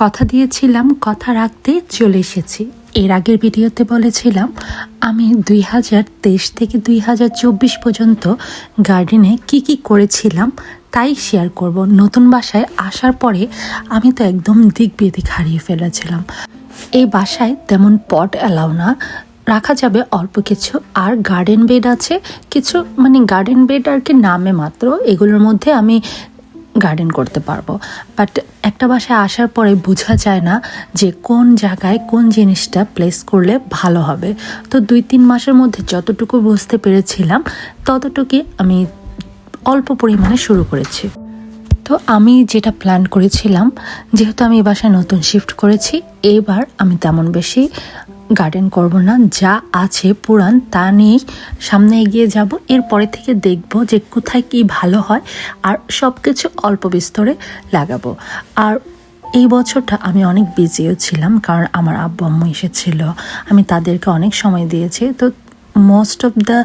কথা দিয়েছিলাম, কথা রাখতে চলে এসেছি। এর আগের ভিডিওতে বলেছিলাম, আমি দুই হাজার তেইশ থেকে দুই হাজার চব্বিশ পর্যন্ত গার্ডেনে কি কি করেছিলাম তাই শেয়ার করব। নতুন বাসায় আসার পরে আমি তো একদম দিক বেদিক হারিয়ে ফেলেছিলাম। এই বাসায় তেমন পট অ্যালাউ না, রাখা যাবে অল্প কিছু। আর গার্ডেন বেড আছে, কিছু মানে গার্ডেন বেড আর কি নামে মাত্র, এগুলোর মধ্যে আমি গার্ডেন করতে পারব। বাট একটা বাসায় আসার পরে বোঝা যায় না যে কোন জায়গায় কোন জিনিসটা প্লেস করলে ভালো হবে। তো দুই তিন মাসের মধ্যে যতটুকু বুঝতে পেরেছিলাম, ততটুকুই আমি অল্প পরিমাণে শুরু করেছি। তো আমি যেটা প্ল্যান করেছিলাম, যেহেতু আমি এই বাসায় নতুন শিফট করেছি, এবার আমি তেমন বেশি গার্ডেন করব না, যা আছে পুরান, তা নিয়েই সামনে এগিয়ে যাব। এরপরে থেকে দেখব যে কোথায় কি ভালো হয়, আর সব কিছু অল্প বিস্তরে লাগাবো। আর এই বছরটা আমি অনেক বিজিও ছিলাম, কারণ আমার আব্বু আম্মু এসেছিল। আমি তাদেরকে অনেক সময় দিয়েছি। তো মোস্ট অফ দ্য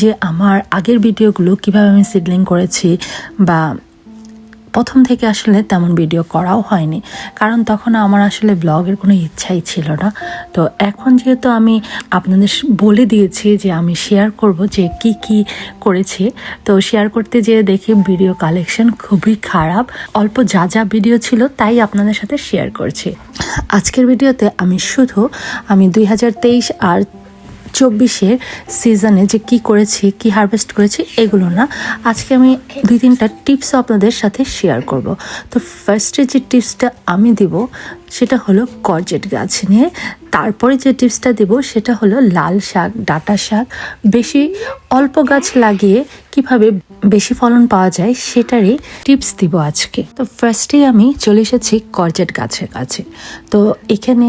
যে আমার আগের ভিডিওগুলো কীভাবে আমি সিডলিং করেছি বা প্রথম থেকে আসলে তেমন ভিডিও করাও হয়নি। কারণ তখন আমার আসলে ব্লগের কোনো ইচ্ছাই ছিল না। তো এখন যেহেতু আমি আপনাদের বলে দিয়েছি যে আমি শেয়ার করব যে কি কি করেছি, তো শেয়ার করতে যেয়ে দেখি ভিডিও কালেকশন খুবই খারাপ। অল্প যা যা ভিডিও ছিল তাই আপনাদের সাথে শেয়ার করছি। আজকের ভিডিওতে আমি শুধু আমি দুই হাজার তেইশ আর চব্বিশের সিজনে যে কি করেছি, কি হারভেস্ট করেছি, এগুলো না। আজকে আমি দুই তিনটা টিপস আপনাদের সাথে শেয়ার করব। তো ফার্স্টে যে টিপসটা আমি দিব সেটা হলো করজেট গাছ নিয়ে। তারপরে যে টিপসটা দেব সেটা হলো লাল শাক, ডাটা শাক। বেশি অল্প গাছ লাগিয়ে কীভাবে বেশি ফলন পাওয়া যায় সেটারই টিপস দিব আজকে। তো ফার্স্টেই আমি চলে এসেছি করজেট গাছের কাছে। তো এখানে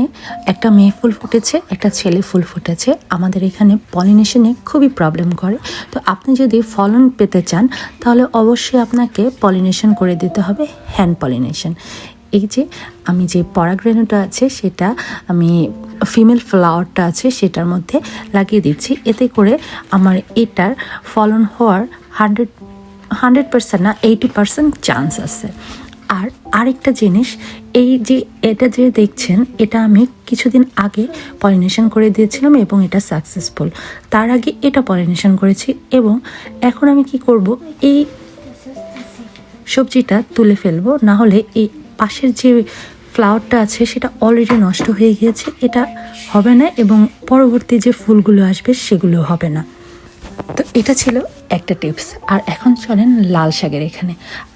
একটা মেয়ে ফুল ফুটেছে, একটা ছেলে ফুল ফুটেছে। আমাদের এখানে পলিনেশনে খুবই প্রবলেম করে। তো আপনি যদি ফলন পেতে চান, তাহলে অবশ্যই আপনাকে পলিনেশন করে দিতে হবে হ্যান্ড পলিনেশন এই যে আমি যে পরাগ্রেনুটা আছে সেটা, আমি ফিমেল ফ্লাওয়ারটা আছে সেটার মধ্যে লাগিয়ে দিচ্ছি। এতে করে আমার এটার ফলন হওয়ার হান্ড্রেড হান্ড্রেড পার্সেন্ট না এইটি পার্সেন্ট চান্স আছে। আর আরেকটা জিনিস, এই যে এটা যে দেখছেন, এটা আমি কিছুদিন আগে পলিনেশন করে দিয়েছিলাম এবং এটা সাকসেসফুল তার আগে এটা পলিনেশন করেছি এবং এখন আমি কি করব, এই সবজিটা তুলে ফেলব, না হলে এই পাশের যে ফ্লাওয়ারটা আছে, সেটা অলরেডি নষ্ট হয়ে গিয়েছে। এটা হবে না এবং পরবর্তী যে ফুলগুলো আসবে, সেগুলো হবে না। তো এটা ছিল একটা টিপস আর এখন চলেন লাল শাকের এখানে।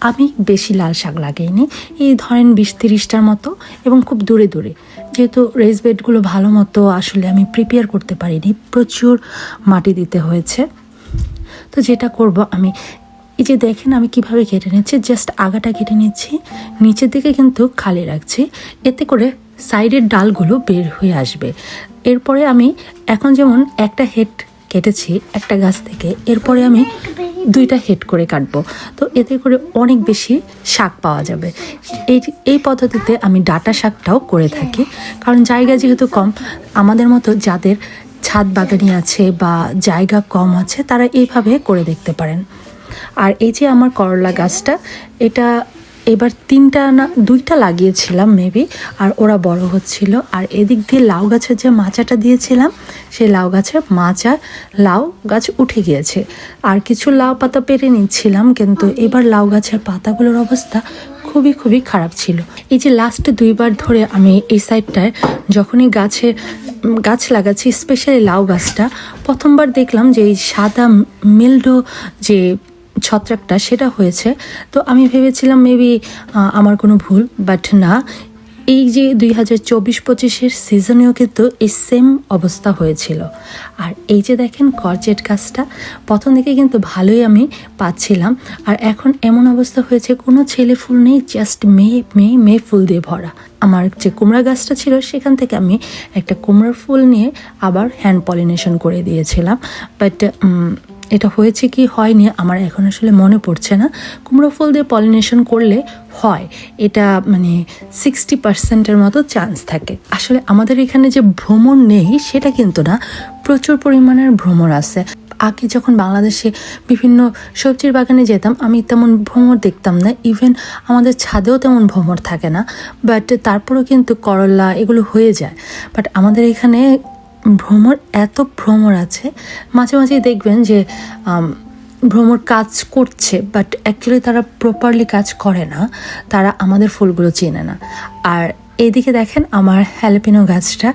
আমি বেশি লাল শাক লাগাইনি। এই ধরেন বিশ তিরিশটার মতো এবং খুব দূরে দূরে। যেহেতু রেস বেডগুলো ভালো মতো আসলে আমি প্রিপেয়ার করতে পারিনি। প্রচুর মাটি দিতে হয়েছে। তো যেটা করব আমি এই যে দেখেন আমি কীভাবে কেটে নিচ্ছি জাস্ট আগাটা কেটে নিচ্ছি, নিচের দিকে কিন্তু খালি রাখছি, এতে করে সাইডের ডালগুলো বের হয়ে আসবে। এরপরে আমি এখন যেমন একটা হেড কেটেছি একটা গাছ থেকে, এরপরে আমি দুইটা হেড করে কাটবো। তো এতে করে অনেক বেশি শাক পাওয়া যাবে। এই এই পদ্ধতিতে আমি ডাটা শাকটাও করে থাকি, কারণ জায়গা যেহেতু কম, আমাদের মতো যাদের ছাদ বাগানি আছে বা জায়গা কম আছে, তারা এইভাবে করে দেখতে পারেন। আর এই যে আমার করলা গাছটা, এটা এবার তিনটা না, দুইটা লাগিয়েছিলাম মেবি আর ওরা বড় হচ্ছিল। আর এদিক দিয়ে লাউ গাছের যে মাচাটা দিয়েছিলাম, সেই লাউ গাছের মাচা, লাউ গাছ উঠে গিয়েছে। আর কিছু লাউ পাতা পেরে নিচ্ছিলাম, কিন্তু এবার লাউ গাছের পাতাগুলোর অবস্থা খুবই খুবই খারাপ ছিল। এই যে লাস্ট দুইবার ধরে আমি এই সাইডটায় যখনই গাছে, গাছ লাগাচ্ছি স্পেশালি লাউ গাছটা, প্রথমবার দেখলাম যে এই সাদা, মিল্ডো যে ছত্রাকটা, সেটা হয়েছে। তো আমি ভেবেছিলাম মেবি আমার কোনো ভুল বাট না। এই যে দুই হাজার চব্বিশ পঁচিশের সিজনেও কিন্তু এই সেম অবস্থা হয়েছিল। আর এই যে দেখেন করজেট গাছটা, প্রথম দিকে কিন্তু ভালোই আমি পাচ্ছিলাম। আর এখন এমন অবস্থা হয়েছে, কোনো ছেলে ফুল নেই জাস্ট মেয়ে মেয়ে মেয়ে ফুল দিয়ে ভরা। আমার যে কুমড়া গাছটা ছিল, সেখান থেকে আমি একটা কুমড়ার ফুল নিয়ে আবার হ্যান্ড পলিনেশন করে দিয়েছিলাম। বাট এটা হয়েছে কি, হয়নি, আমার এখন আসলে মনে পড়ছে না। কুমড়ো ফুল দিয়ে পলিনেশন করলে হয়, এটা মানে সিক্সটি পার্সেন্টের মতো চান্স থাকে। আসলে আমাদের এখানে যে ভ্রমণ নেই, সেটা কিন্তু না, প্রচুর পরিমাণের ভ্রমণ আছে। আগে যখন বাংলাদেশে বিভিন্ন সবজির বাগানে যেতাম, আমি তেমন ভ্রমর দেখতাম না ইভেন আমাদের ছাদেও তেমন ভ্রমর থাকে না বাট তারপরেও কিন্তু করলা এগুলো হয়ে যায়। বাট আমাদের এখানে ভ্রমর, এত ভ্রমর আছে। মাঝে মাঝেই দেখবেন যে ভ্রমর কাজ করছে বাট অ্যাকচুয়ালি তারা প্রপারলি কাজ করে না। তারা আমাদের ফুলগুলো চেনে না। আর এদিকে দেখেন আমার হ্যালোপিনো গাছটা,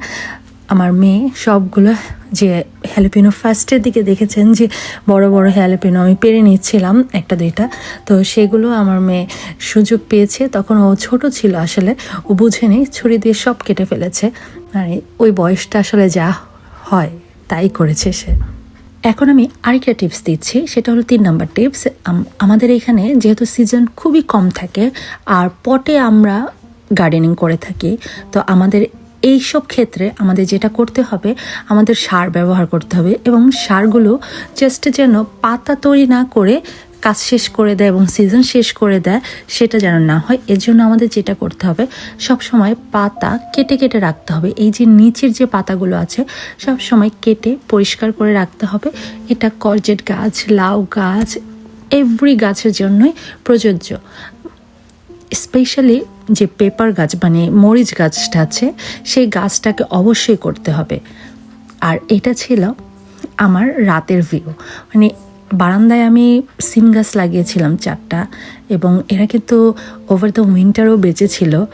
আমার মেয়ে সবগুলো যে হ্যালোপিনো ফার্স্টের দিকে দেখেছেন যে, বড় বড় হ্যালোপিনো আমি পেরে নিচ্ছিলাম, একটা দুইটা। তো সেগুলো আমার মেয়ে সুযোগ পেয়েছে, তখন ও ছোট ছিল আসলে। ও বুঝে নেই ছুরি দিয়ে সব কেটে ফেলেছে। মানে ওই বয়সটা আসলে যা হয়, তাই করেছে সে। এখন আমি আরেকটা টিপস দিচ্ছি, সেটা হলো তিন নম্বর টিপস। আমাদের এখানে যেহেতু সিজন খুবই কম থাকে, আর পটে আমরা গার্ডেনিং করে থাকি, তো আমাদের এই সব ক্ষেত্রে আমাদের যেটা করতে হবে, আমাদের সার ব্যবহার করতে হবে এবং সারগুলো জাস্ট যেন পাতা তৈরি না করে কাজ শেষ করে দেয় এবং সিজন শেষ করে দেয়, সেটা যেন না হয়। এর জন্য আমাদের যেটা করতে হবে সব সময় পাতা কেটে কেটে রাখতে হবে। এই যে নিচের যে পাতাগুলো আছে সব সময় কেটে পরিষ্কার করে রাখতে হবে। এটা করজেট গাছ, লাউ গাছ এভরি গাছের জন্যই প্রযোজ্য। স্পেশালি যে পেপার গাছ মানে মরিচ গাছটা আছে, সেই গাছটাকে অবশ্যই করতে হবে। আর এটা ছিল আমার রাতের ভিউ মানে বারান্দায় আমি সিম গাছ লাগিয়েছিলাম চারটা এবং এরা কিন্তু ওভার দ্য উইন্টারও বেঁচেছিল।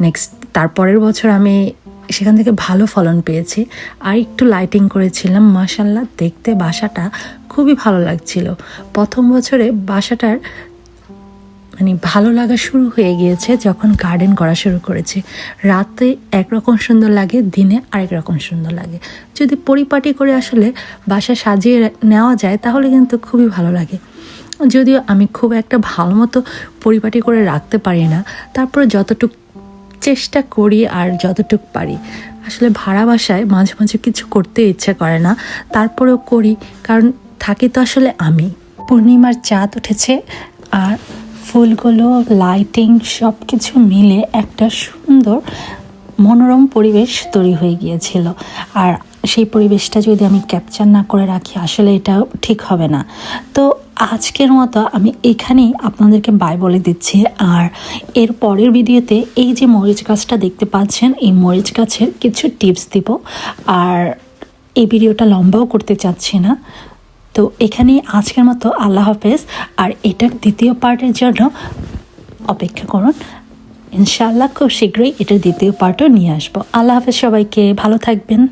নেক্সট তারপরের বছর আমি সেখান থেকে ভালো ফলন পেয়েছি। আর একটু লাইটিং করেছিলাম মাসাল্লাহ দেখতে বাসাটা খুবই ভালো লাগছিল। প্রথম বছরে বাসাটার মানে ভালো লাগা শুরু হয়ে গিয়েছে যখন গার্ডেন করা শুরু করেছি। রাতে একরকম সুন্দর লাগে, দিনে আরেক রকম সুন্দর লাগে। যদি পরিপাটি করে আসলে বাসা সাজিয়ে নেওয়া যায়, তাহলে কিন্তু খুবই ভালো লাগে। যদিও আমি খুব একটা ভালো মতো পরিপাটি করে রাখতে পারি না, তারপরে যতটুক চেষ্টা করি আর যতটুক পারি। আসলে ভাড়া বাসায় মাঝে মাঝে কিছু করতে ইচ্ছে করে না, তারপরেও করি, কারণ থাকি তো আসলে আমি। পূর্ণিমার চাঁদ উঠেছে, আর ফুলগুলো লাইটিং সব কিছু মিলে একটা সুন্দর মনোরম পরিবেশ তৈরি হয়ে গিয়েছিল। আর সেই পরিবেশটা যদি আমি ক্যাপচার না করে রাখি, আসলে এটা ঠিক হবে না। তো আজকের মতো আমি এখানেই আপনাদেরকে বাই বলে দিচ্ছি। আর এর পরের ভিডিওতে এই যে মরিচ গাছটা দেখতে পাচ্ছেন, এই মরিচ গাছের কিছু টিপস দিব। আর এই ভিডিওটা লম্বাও করতে চাচ্ছি না। তো এখানেই আজকের মতো আল্লাহ হাফেজ। আর এটার দ্বিতীয় পার্টের জন্য অপেক্ষা করুন। ইনশাআল্লাহ খুব শীঘ্রই এটার দ্বিতীয় পার্টও নিয়ে আসব। আল্লাহ হাফেজ সবাইকে ভালো থাকবেন।